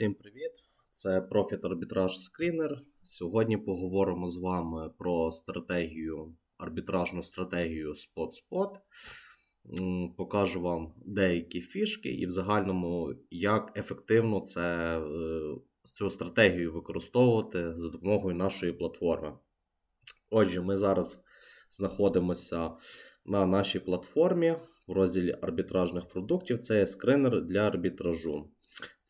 Всім привіт! Це Profit Arbitrage Screener. Сьогодні поговоримо з вами про стратегію, арбітражну стратегію Spot-Spot. Покажу вам деякі фішки і в загальному, як ефективно це, е, цю стратегію використовувати за допомогою нашої платформи. Отже, ми зараз знаходимося на нашій платформі в розділі арбітражних продуктів. Це скринер для арбітражу.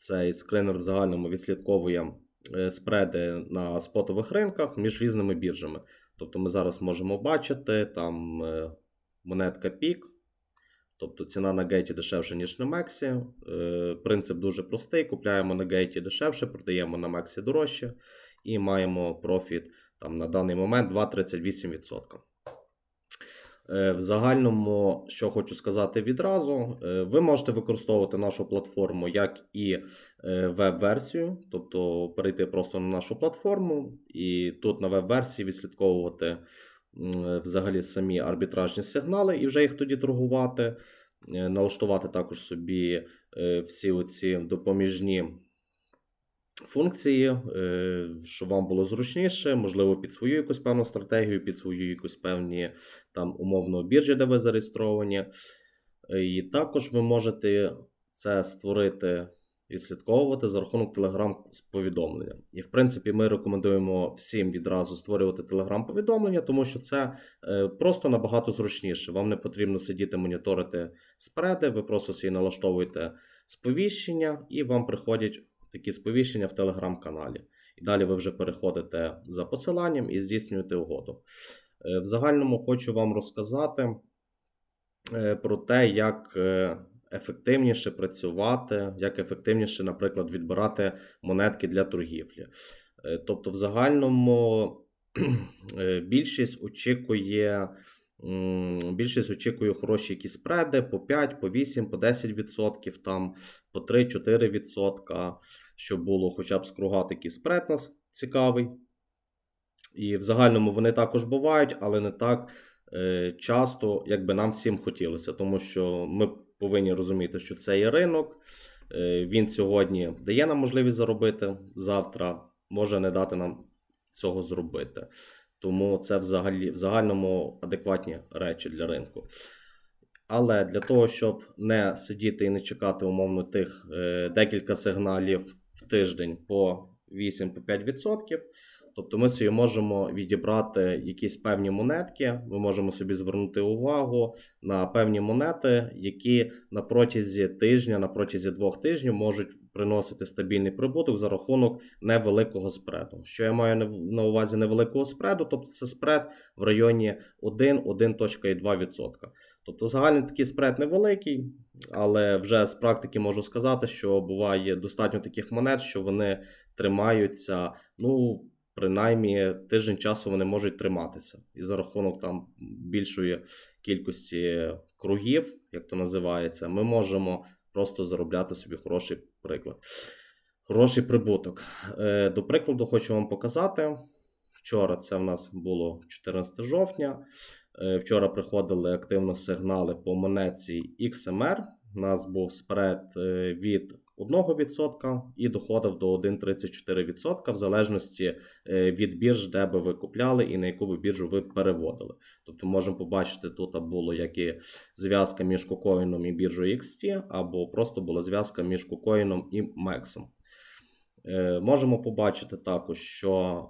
Цей скринер в загальному відслідковує е, спреди на спотових ринках між різними біржами. Тобто ми зараз можемо бачити там е, монетка пік, тобто ціна на гейті дешевше, ніж на Мексі. Е, Принцип дуже простий: купляємо на гейті дешевше, продаємо на Мексі дорожче і маємо профіт там, на даний момент 2,38%. Е, В загальному, що хочу сказати відразу, е, ви можете використовувати нашу платформу як і е, веб-версію, тобто перейти просто на нашу платформу і тут на веб-версії відслідковувати взагалі самі арбітражні сигнали і вже їх тоді торгувати, налаштувати також собі всі оці допоміжні функції, е, щоб вам було зручніше, можливо, під свою якусь певну стратегію, під свою якусь певні там умовно біржі, де ви зареєстровані. Е, І також ви можете це створити і слідковувати за рахунок Telegram з повідомлення. І, в принципі, ми рекомендуємо всім відразу створювати Telegram повідомлення, тому що це е, просто набагато зручніше. Вам не потрібно сидіти моніторити спреди, ви просто собі налаштовуєте сповіщення, і вам приходять такі сповіщення в телеграм-каналі. І далі ви вже переходите за посиланням і здійснюєте угоду. Е, В загальному хочу вам розказати е, про те, як е, ефективніше працювати, як ефективніше, наприклад, відбирати монетки для торгівлі. Тобто, в загальному більшість очікує. Більшість очікує хороші якісь спреди по 5, по 8, по 10%, там, по 3-4%, щоб було хоча б з круга такий спред нас цікавий. І в загальному вони також бувають, але не так е, часто, як би нам всім хотілося, тому що ми повинні розуміти, що це є ринок. Е, він сьогодні дає нам можливість заробити, завтра може не дати нам цього зробити. Тому це взагалі в загальному адекватні речі для ринку. Але для того, щоб не сидіти і не чекати умовно тих е, декілька сигналів в тиждень по 8-5%, тобто ми собі можемо відібрати якісь певні монетки, ми можемо собі звернути увагу на певні монети, які на протязі тижня, на протязі двох тижнів можуть приносити стабільний прибуток за рахунок невеликого спреду. Що я маю на- увазі невеликого спреду, тобто це спред в районі 1-1.2%. Тобто загальний такий спред невеликий, але вже з практики можу сказати, що буває достатньо таких монет, що вони тримаються, ну, принаймні тиждень часу вони можуть триматися. І за рахунок там більшої кількості кругів, як то називається, ми можемо просто заробляти собі хороший приклад. Хороший прибуток. Е, До прикладу, хочу вам показати. Вчора це в нас було 14 жовтня. Е, Вчора приходили активно сигнали по монеті XMR. У нас був спред е, від 1% і доходив до 1,34% в залежності е, від бірж, де би ви купляли і на яку би біржу ви переводили. Тобто можемо побачити, тут було як і зв'язка між кокоїном і біржою XT, або просто була зв'язка між кокоїном і Мексом. Е, Можемо побачити також, що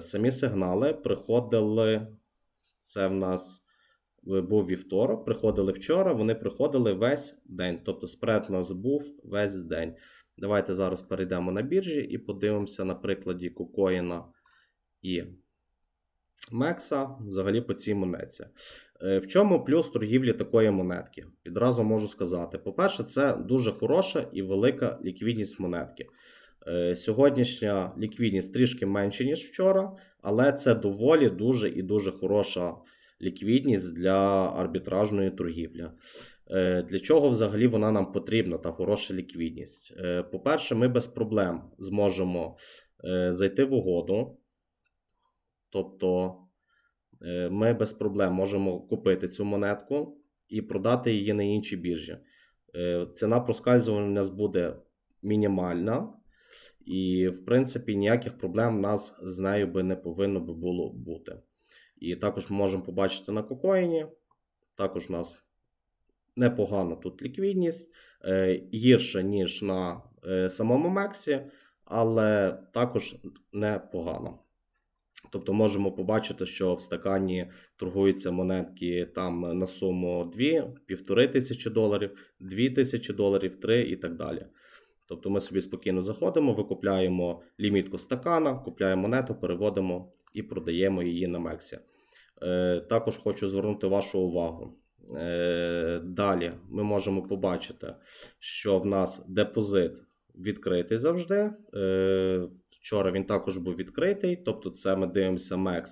самі сигнали приходили. Це в нас був вівторок, приходили вчора, вони приходили весь день. Тобто спред у нас був весь день. Давайте зараз перейдемо на біржі і подивимося на прикладі Кукоїна і Мекса взагалі по цій монетці. Е, В чому плюс торгівлі такої монетки? Відразу можу сказати. По-перше, це дуже хороша і велика ліквідність монетки. Е, Сьогоднішня ліквідність трішки менше, ніж вчора, але це доволі дуже і дуже хороша ліквідність для арбітражної торгівлі. Е, Для чого взагалі вона нам потрібна, та хороша ліквідність? Е, По-перше, ми без проблем зможемо е, зайти в угоду. Тобто ми без проблем можемо купити цю монетку і продати її на іншій біржі. Ціна проскальзування у нас буде мінімальна. І, в принципі, ніяких проблем в нас з нею би не повинно було бути. І також ми можемо побачити на кокоїні. Також у нас непогана тут ліквідність, е, гірше, ніж на е, самому Мексі, але також непогано. Тобто можемо побачити, що в стакані торгуються монетки там на суму 2, півтори тисячі доларів, 2 тисячі доларів, 3 і так далі. Тобто ми собі спокійно заходимо, викупляємо лімітку стакана, купляємо монету, переводимо і продаємо її на Мексі. Е, також хочу звернути вашу увагу. Е, далі ми можемо побачити, що в нас депозит відкритий завжди. Е, вчора він також був відкритий, тобто це ми дивимося MEX,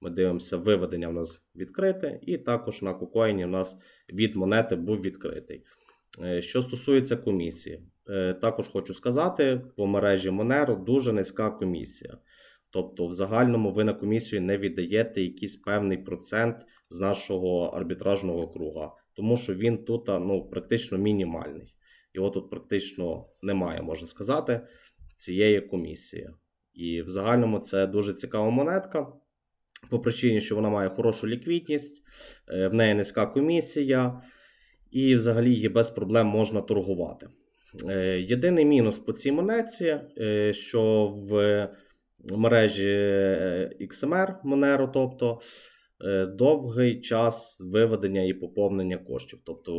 ми дивимося виведення в нас відкрите, і також на кукоїні у нас від монети був відкритий. Що стосується комісії, також хочу сказати, по мережі Monero дуже низька комісія. Тобто, в загальному ви на комісію не віддаєте якийсь певний процент з нашого арбітражного круга, тому що він тут ну, практично мінімальний. Його тут практично немає, можна сказати, цієї комісії. І в загальному це дуже цікава монетка. По причині, що вона має хорошу ліквідність, е, в неї низька комісія, і взагалі її без проблем можна торгувати. Е, Єдиний мінус по цій монетці, е, що в мережі е, XMR Monero, тобто е, довгий час виведення і поповнення коштів. Тобто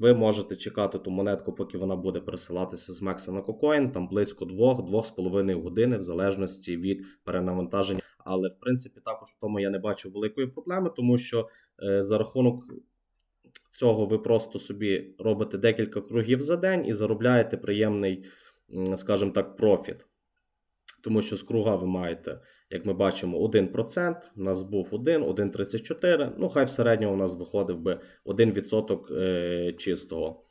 ви можете чекати ту монетку, поки вона буде пересилатися з Мекса на Cocoin, там близько 2-2,5 години, в залежності від перенавантаження. Але в принципі також в тому я не бачу великої проблеми, тому що е, за рахунок цього ви просто собі робите декілька кругів за день і заробляєте приємний, скажімо так, профіт. Тому що з круга ви маєте, як ми бачимо, 1%. У нас був 1, 1,34. Ну, хай в середньому у нас виходив би 1% е, чистого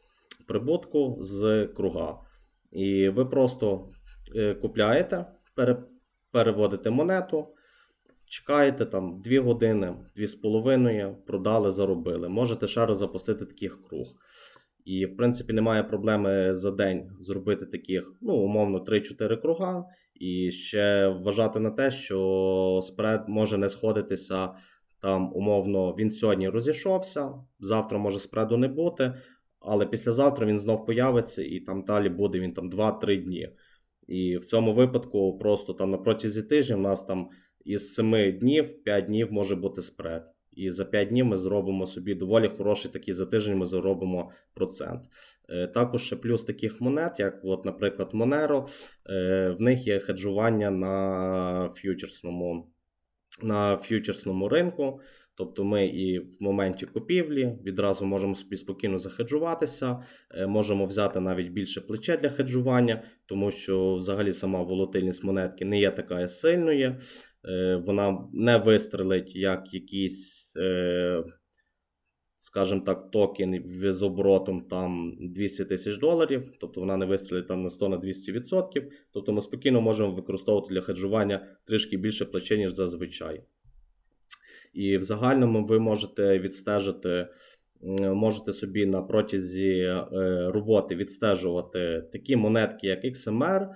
прибутку з круга. І ви просто е, купляєте, переводите монету, чекаєте там 2 години, 2,5, продали, заробили. Можете ще раз запустити таких круг. І, в принципі, немає проблеми за день зробити таких, ну, умовно, 3-4 круга. І ще вважати на те, що спред може не сходитися там, умовно, він сьогодні розійшовся, завтра може спреду не бути, але післязавтра він знов появиться і там далі буде він там 2-3 дні. І в цьому випадку просто там на протязі тижня в нас там із 7 днів 5 днів може бути спред. І за 5 днів ми зробимо собі доволі хороший такий за тиждень ми заробимо процент. Е, Також ще плюс таких монет, як, от, наприклад, Monero, е, в них є хеджування на фьючерсному, на фьючерсному ринку. Тобто ми і в моменті купівлі відразу можемо собі спокійно захеджуватися, е, можемо взяти навіть більше плече для хеджування, тому що взагалі сама волатильність монетки не є така сильною. Е, Вона не вистрелить як якийсь, е, скажімо так, токен з оборотом там 200 тисяч доларів, тобто вона не вистрелить там на 100 на 200 відсотків. Тобто ми спокійно можемо використовувати для хеджування трішки більше плече, ніж зазвичай. І в загальному ви можете відстежити, можете собі на протязі е, роботи відстежувати такі монетки, як XMR.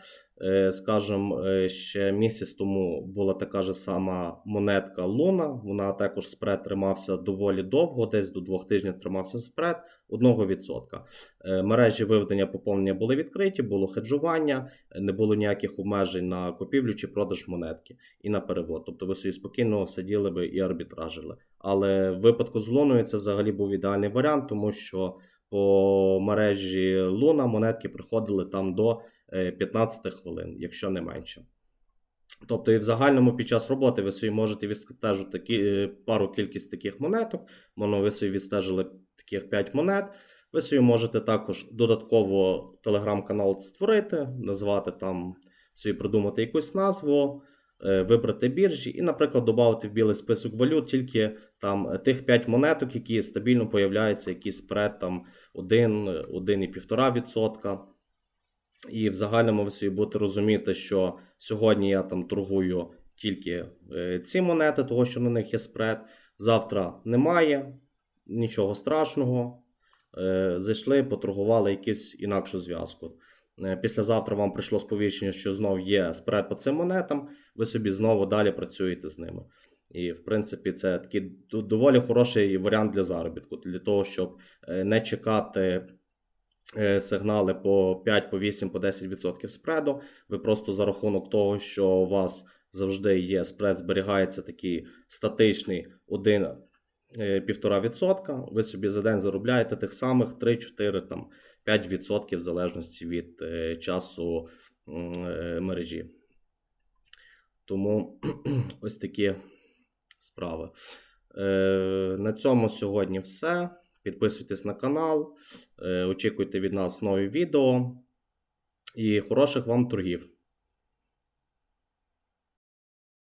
Е, Скажімо, е, ще місяць тому була така ж сама монетка Луна. Вона також спред тримався доволі довго, десь до двох тижнів тримався спред 1%. Е, Мережі виведення поповнення були відкриті, було хеджування, не було ніяких обмежень на купівлю чи продаж монетки і на перевод. Тобто ви собі спокійно сиділи би і арбітражили. Але в випадку з Луною це взагалі був ідеальний варіант, тому що по мережі Луна монетки приходили там до 15 хвилин, якщо не менше. Тобто, і в загальному під час роботи ви собі можете відстежити кі- е, пару кількість таких монеток. Воно ви собі відстежили таких 5 монет. Ви собі можете також додатково телеграм-канал створити, назвати там собі придумати якусь назву, е, вибрати біржі і, наприклад, додати в білий список валют тільки там е, тих 5 монеток, які стабільно появляються, якийсь спред там 1, 1,5%. І в загальному ви собі будете розуміти, що сьогодні я там торгую тільки е, ці монети, того що на них є спред. Завтра немає, нічого страшного. Е, Зайшли, поторгували якусь інакшу зв'язку. Е, Післязавтра вам прийшло сповіщення, що знов є спред по цим монетам, ви собі знову далі працюєте з ними. І, в принципі, це такий доволі хороший варіант для заробітку, для того, щоб не чекати сигнали по 5, по 8, по 10% спреду. Ви просто за рахунок того, що у вас завжди є спред, зберігається такий статичний 1 1,5%. Ви собі за день заробляєте тих самих 3-4 там 5% в залежності від е, часу е, мережі. Тому ось такі справи. Е, на цьому сьогодні все. Підписуйтесь на канал, е, очікуйте від нас нові відео і хороших вам торгів.